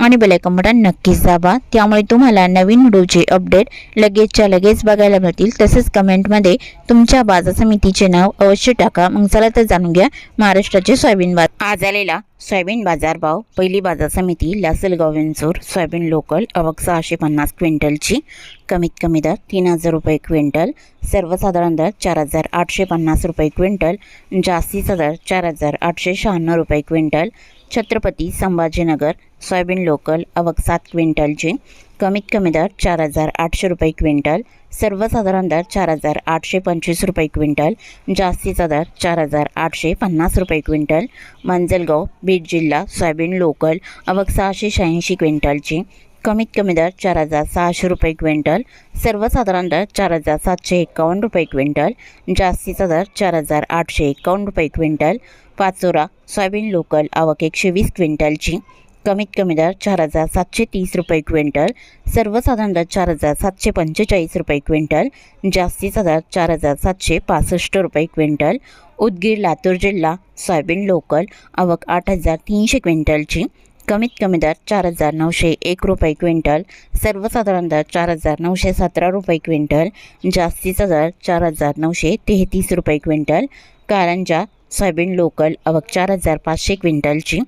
आणि bell icon button नक्कीच दाबा. त्यामुळे तुम्हाला नवीन व्हिडिओचे अपडेट लगेचच्या लगेच बघायला मिळतील. तसेच कमेंटमध्ये तुमच्या बाजार समितीचे नाव अवश्य टाका. मग चला तर जाणून घ्या महाराष्ट्राचे सोयाबीन बाजार. आज आलेला सोयाबीन बाजारभाव पहिली बाजार समिती लासलगाव विंचूर सोयाबीन लोकल अवक सहाशे पन्नास क्विंटलची. कमीत कमी दर तीन हजार रुपये क्विंटल. सर्वसाधारण दर चार हजार आठशे पन्नास रुपये क्विंटल. जास्तीचा दर चार हजार आठशे शहाण्णव रुपये quintal. Chhatrapati Sambhajinagar soybean local अवक सात क्विंटलची कमीत कमी दर चार हजार आठशे रुपये क्विंटल. सर्वसाधारण दर चार हजार आठशे पंचवीस रुपये क्विंटल. जास्तीचा दर चार हजार आठशे पन्नास रुपये क्विंटल. मंजलगाव बीड जिल्हा सोयाबीन लोकल अवक सहाशे शहाऐंशी क्विंटलची कमीत कमी दर चार हजार सहाशे रुपये क्विंटल सर्वसाधारण दर चार हजार सातशे एकावन्न रुपये क्विंटल जास्तीचा दर चार हजार आठशे एकावन्न रुपये क्विंटल पाचोरा सोयाबीन लोकल आवक एकशे वीस क्विंटलची. कमीत कमी दर चार हजार सातशे तीस रुपये क्विंटल सर्वसाधारण दर चार हजार सातशे पंचेचाळीस रुपये क्विंटल जास्तीचा दर चार हजार सातशे पासष्ट रुपये क्विंटल. उदगीर लातूर जिल्हा सोयाबीन लोकल आवक आठ हजार तीनशे क्विंटलची. कमीत कमी दर चार हजार नऊशे एक रुपये क्विंटल सर्वसाधारण दर चार हजार नऊशे सतरा रुपये क्विंटल जास्तीचा दर चार हजार नऊशे तेहतीस रुपये क्विंटल कारंजा सोयाबीन लोकल अवक चार हजार पाचशे क्विंटलची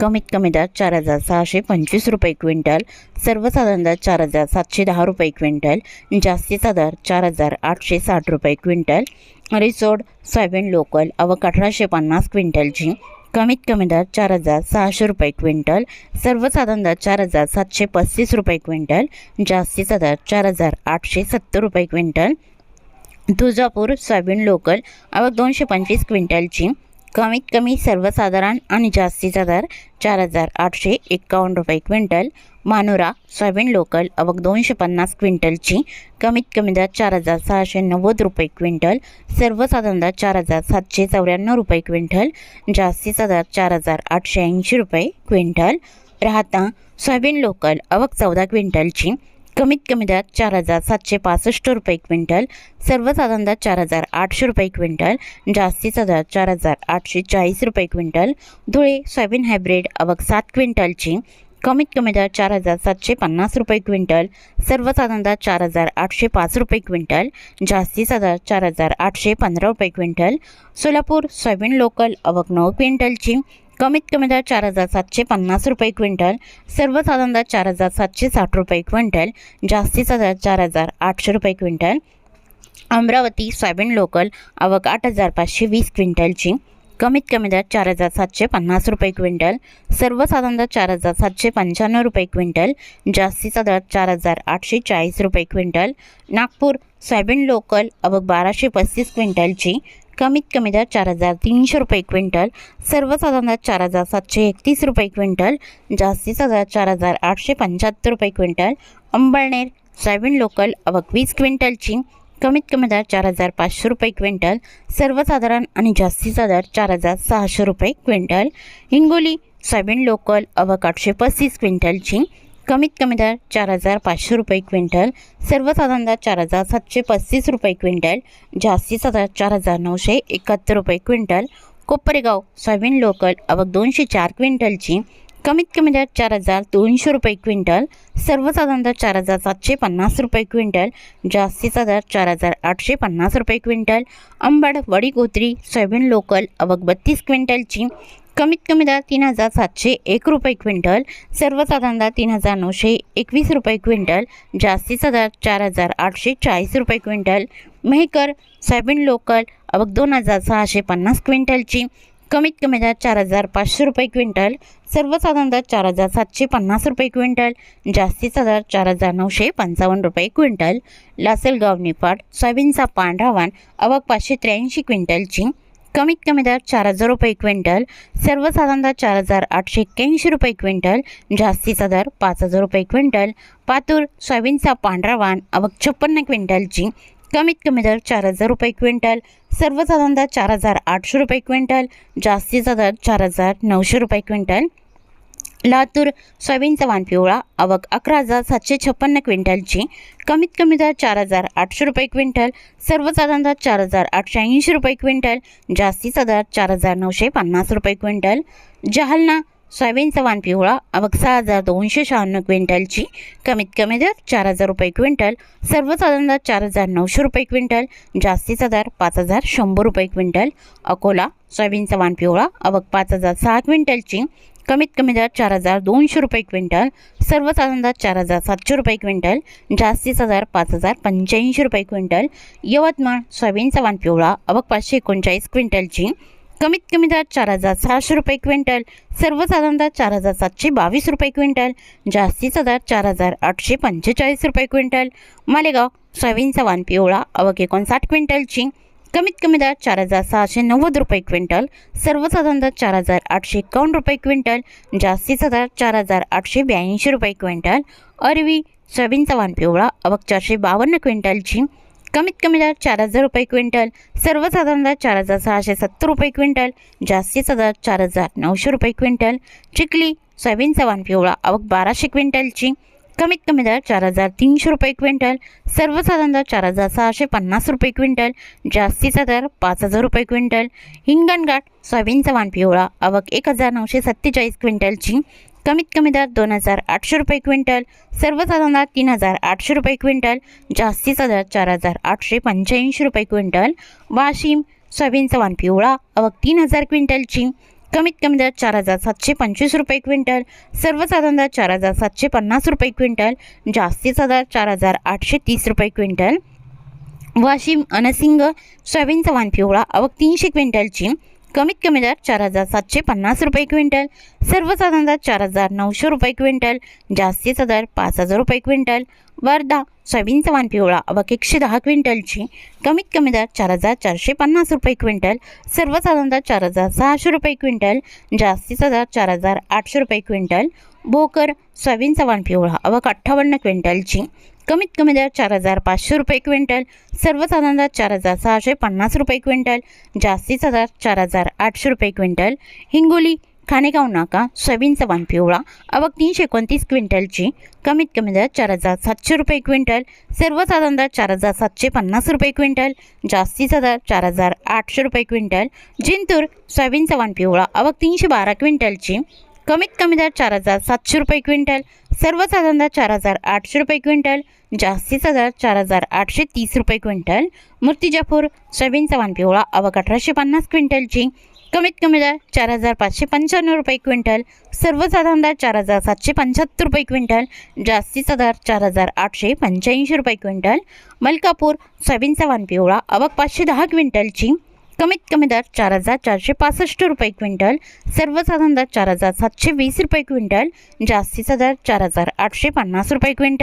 कमीत कमी दर चार हजार सहाशे पंचवीस रुपये क्विंटल सर्वसाधारण दर चार हजार सातशे दहा रुपये क्विंटल जास्तीचा दर चार हजार आठशे साठ रुपये क्विंटल रिसोड सोयाबीन लोकल अवक अठराशे पन्नास क्विंटलची कमीत कमी दर चार हजार सहाशे रुपये क्विंटल सर्वसाधारण दर चार हजार सातशे पस्तीस रुपये क्विंटल जास्तीचा दर चार हजार आठशे सत्तर रुपये क्विंटल. तुळजापूर सोयाबीन लोकल आवक दोनशे पंचवीस क्विंटलची. कमीत कमी सर्वसाधारण आणि जास्तीचा दर चार हजार आठशे एक्कावन्न रुपये क्विंटल. मानुरा सोयाबीन लोकल अवक दोनशे पन्नास क्विंटलची कमीत कमी दर चार हजार सहाशे नव्वद रुपये क्विंटल. सर्वसाधारण दर चार हजार सातशे चौऱ्याण्णव रुपये क्विंटल. जास्तीचा दर चार हजार आठशे ऐंशी रुपये क्विंटल. राहता सोयाबीन लोकल अवक चौदा क्विंटलची कमीत कमी दरात चार हजार सातशे पासष्ट रुपये क्विंटल सर्वसाधारण दरात चार हजार आठशे रुपये क्विंटल जास्तीचा दरात चार हजार आठशे चाळीस रुपये क्विंटल धुळे सोयाबीन हायब्रिड अवक सात क्विंटलची कमीत कमी दर चार हजार सातशे पन्नास रुपये क्विंटल सर्वसाधारण दर चार हजार आठशे पाच रुपये क्विंटल जास्तीचा दर चार हजार आठशे पंधरा रुपये क्विंटल सोलापूर सोयाबीन लोकल अवक नऊ क्विंटलची कमीत कमी दर चार हजार सातशे पन्नास रुपये क्विंटल सर्वसाधारण दर चार हजार सातशे साठ रुपये क्विंटल जास्तीचा दर चार हजार आठशे रुपये क्विंटल. अमरावती सोयाबीन लोकल अवक आठ हजार पाचशे वीस क्विंटलची कमीत कमी दर चार हजार सातशे पन्नास रुपये क्विंटल सर्वसाधारण दर चार हजार सातशे पंच्याण्णव रुपये क्विंटल जास्तीचा दर चार हजार आठशे चाळीस रुपये क्विंटल. नागपूर सोयाबीन लोकल अवक बाराशे पस्तीस क्विंटलची कमीत कमी दर चार हजार तीनशे रुपये क्विंटल सर्वसाधारण दर चार हजार सातशे एकतीस रुपये क्विंटल जास्तीचा दर चार हजार आठशे पंच्याहत्तर रुपये क्विंटल अंबळनेर सोयाबीन लोकल अवक वीस क्विंटलची कमीत कमी दर चार हजार पाचशे रुपये क्विंटल सर्वसाधारण आणि जास्तीचा दर चार हजार सहाशे रुपये क्विंटल हिंगोली सोयाबीन लोकल अवक आठशे पस्तीस क्विंटलची कमीत कमी दर चार हजार पाचशे रुपये क्विंटल सर्वसाधारण दर चार हजार सातशे पस्तीस रुपये क्विंटल जास्तीचा दर चार हजार नऊशे एकाहत्तर रुपये क्विंटल कोपरेगाव सोयाबीन लोकल अवक दोनशे चार क्विंटलची कमीत कमी दर चार हजार दोनशे रुपये क्विंटल सर्वसाधारण दर चार हजार सातशे पन्नास रुपये क्विंटल जास्तीचा दर चार हजार आठशे पन्नास रुपये quintal Ambad Wadigodri soybean local अवक बत्तीस क्विंटलची कमीत कमी दर तीन हजार सातशे एक रुपये क्विंटल सर्वसाधारण दर तीन हजार नऊशे एकवीस रुपये क्विंटल जास्तीचा दर चार हजार आठशे चाळीस रुपये क्विंटल. मेहकर सोयाबीन लोकल अवक दोन हजार सहाशे पन्नास क्विंटलची. कमीत कमी दर चार हजार पाचशे रुपये क्विंटल सर्वसाधारण दर चार हजार सातशे पन्नास रुपये क्विंटल जास्तीचा दर चार हजार नऊशे पंचावन्न रुपये क्विंटल. लासलगाव निफाड सोयाबीनचा पांढरा वाण पाचशे त्र्याऐंशी क्विंटलची. कमीत कमी दर चार हजार रुपये क्विंटल सर्वसाधारण दर चार हजार आठशे एक्क्याऐंशी रुपये क्विंटल जास्तीचा दर पाच हजार रुपये क्विंटल पातूर सोयाबीनचा पांढरा वाण अवघ छप्पन्न क्विंटलची कमीत कमी दर चार हजार रुपये क्विंटल सर्वसाधारण दर चार हजार आठशे रुपये क्विंटल जास्तीचा दर चार हजार नऊशे रुपये क्विंटल. लातूर सोयाबीनचा वाण पिवळा आवक अकरा हजार सातशे छप्पन्न क्विंटलची. कमीत कमी दर चार हजार आठशे रुपये क्विंटल. सर्वसाधारण दर चार हजार आठशे ऐंशी रुपये क्विंटल. जास्तीचा दर चार हजार नऊशे पन्नास रुपये क्विंटल. जहालना सोयाबीनचा वाण पिवळा आवक सहा हजार दोनशे शहाण्णव क्विंटलची. कमीत कमी दर चार हजार रुपये क्विंटल. सर्वसाधारण दर चार हजार नऊशे रुपये क्विंटल. जास्तीचा दर पाच हजार शंभर रुपये क्विंटल. अकोला सोयाबीनचा वाण पिवळा आवक पाच हजार सहा क्विंटलची. कमीत कमी दर चार हजार दोनशे रुपये क्विंटल सर्वसाधारण दर चार हजार सातशे रुपये क्विंटल जास्तीचा दर पाच हजार पंच्याऐंशी रुपये क्विंटल यवतमाळ सोयाबीनचा वाण पिवळा अवक पाचशे एकोणचाळीस क्विंटलची कमीत कमी दर चार हजार सहाशे रुपये क्विंटल सर्वसाधारण दर चार हजार सातशे बावीस रुपये क्विंटल जास्तीचा दर चार हजार आठशे पंचेचाळीस रुपये क्विंटल मालेगाव सोयाबीनचा वाण पिवळा अवक एकोणसाठ क्विंटलची कमीत कमी दरात चार हजार सहाशे नव्वद रुपये क्विंटल सर्वसाधारण दर चार हजार आठशे एकावन्न रुपये क्विंटल जास्तीचा दर चार हजार आठशे ब्याऐंशी रुपये क्विंटल अरवी सोयाबीनचा वाण पिवळा अवक चारशे बावन्न क्विंटलची. कमीत कमी दर चार हजार रुपये क्विंटल सर्वसाधारण दर चार हजार सहाशे सत्तर रुपये क्विंटल जास्तीचा दर चार हजार नऊशे रुपये क्विंटल चिखली सोयाबीनचा वाण पिवळा अवक बाराशे क्विंटलची. कमीत कमी दर चार हजार तीनशे रुपये क्विंटल सर्वसाधारण दर चार हजार सहाशे पन्नास रुपये क्विंटल जास्तीचा दर पाच हजार रुपये क्विंटल. हिंगणघाट सोयाबीनचा वाण पिवळा अवक एक हजार नऊशे सत्तेचाळीस क्विंटलची कमीत कमी दर दोन हजार आठशे रुपये क्विंटल सर्वसाधारण दर तीन हजार आठशे रुपये क्विंटल जास्तीचा दर चार हजार आठशे पंच्याऐंशी रुपये क्विंटल. वाशिम सोयाबीनचा वाण पिवळा अवक तीन हजार क्विंटलची कमीत कमी दर चार हजार सातशे पंचवीस रुपये क्विंटल सर्वसाधारण दर चार हजार सातशे पन्नास रुपये क्विंटल जास्तीचा दर चार हजार आठशे तीस रुपये क्विंटल. वाशिम अनसिंग सोयाबीनचा वाण पिवळा अवक तीनशे क्विंटलची कमीत कमी दर चार हजार सातशे पन्नास रुपये क्विंटल. सर्वसाधारण दर चार हजार नऊशे रुपये क्विंटल. जास्तीचा दर पाच हजार रुपये क्विंटल. वर्धा सोयाबीनचा वाण पिवळा अवक एकशे दहा क्विंटलची कमीत कमी दर चार हजार चारशे पन्नास रुपये क्विंटल. सर्वसाधारण दर चार हजार सहाशे रुपये क्विंटल. जास्तीचा दर चार हजार आठशे रुपये क्विंटल. भोकर सोयाबीनचा वाण पिवळा अवक अठ्ठावन्न क्विंटलची कमीत कमी दर चार हजार पाचशे रुपये क्विंटल सर्वसाधारण दर चार हजार सहाशे पन्नास रुपये क्विंटल जास्तीचा दर चार हजार आठशे रुपये क्विंटल. हिंगोली खानेगाव नाका सोयाबीनचा वाण पिवळा अवक तीनशे एकोणतीस क्विंटलची कमीत कमी दर चार हजार सातशे रुपये क्विंटल सर्वसाधारण दर चार हजार सातशे पन्नास रुपये क्विंटल जास्तीचा दर चार हजार आठशे रुपये क्विंटल. जिंतूर सोयाबीनचा वाण पिवळा अवक तीनशे बारा क्विंटलची कमीत कमी दर चार हजार सातशे रुपये क्विंटल सर्वसाधारण दर चार हजार आठशे रुपये क्विंटल जास्तीचा दर चार हजार आठशे तीस रुपये क्विंटल. मूर्तिजापूर सोयाबीनचा वाण पिवळा अवक अठराशे पन्नास क्विंटलची. कमीत कमी दर चार हजार पाचशे पंच्याण्णव रुपये क्विंटल. सर्वसाधारण दर चार हजार सातशे पंच्याहत्तर रुपये क्विंटल. जास्तीचा दर चार हजार आठशे पंच्याऐंशी रुपये क्विंटल. मलकापूर सोयाबीनचा वाण पिवळा अवक पाचशे दहा क्विंटलची. कमीत कमी दर चार हजार चारशे पासष्ट रुपये क्विंटल सर्वसाधारण दर चार हजार सातशे वीस रुपये क्विंटल जास्तीचा दर चार हजार आठशे पन्नास रुपये क्विंटल.